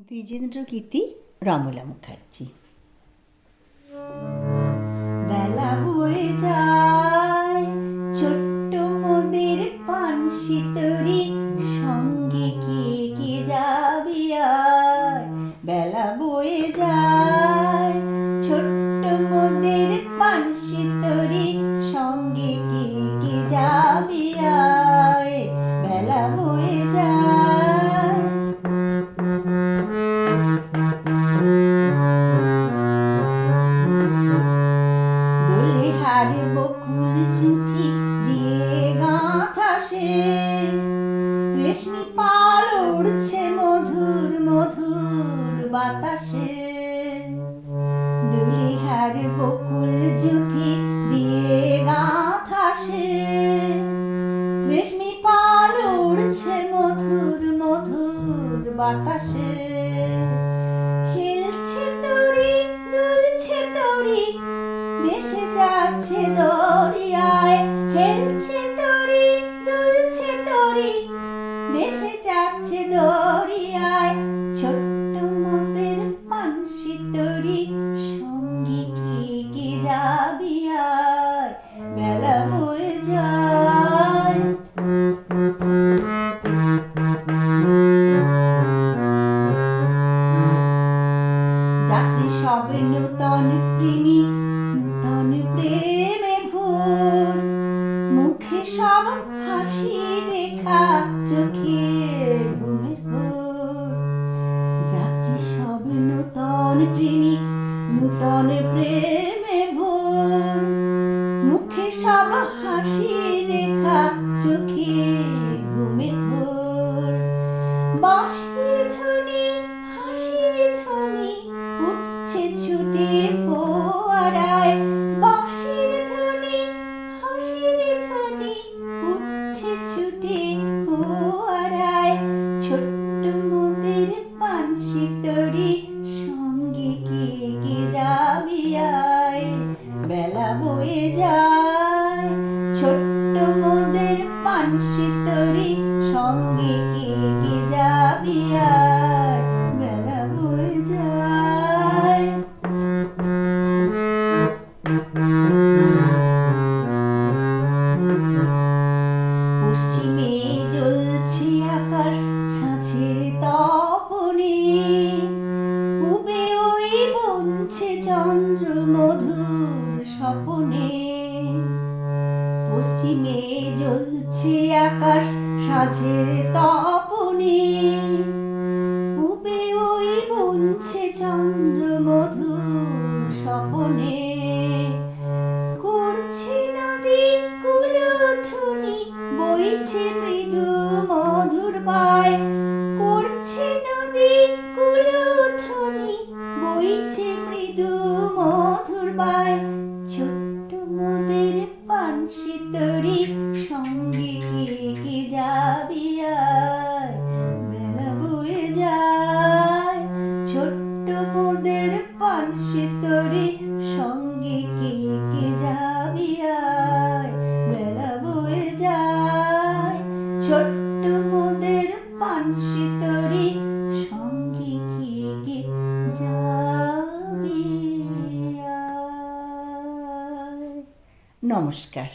দ্বিজেন্দ্র গীতি রমলা মুখার্জি। বেলা বয়ে যায়। বাতাসে। দুই হারে বকুল জুথি দিয়ে গাঁথাসে রেশমি পাল উড়ছে মধুর মধুর বাতাসে। নূতন প্রেমী, নূতন প্রেমে ভোর। মুখে সব হাসি রেখা চোখে ঘুমের যাত্রী সব নূতন প্রেমী, নূতন প্রেমে ভোর। মুখে সব হাসি রেখা চোখে Shita পশ্চিমে জ্বলছে আকাশ সাঝের তপনে। পূবে ওই বনছে চন্দ্র মধুর স্বপনে। করছে নদী কুলধ্বনি বইছে মৃদু মধুর পায়। করছে নদী কুলধ্বনি পানসি সঙ্গে কে কে যাবি আয়? বেলা বয়ে যায়। ছোট্ট মোদের পানসি তরি সঙ্গে কে কে যাবি আয়? বেলা বয়ে যায়। ছোট্ট নমস্কার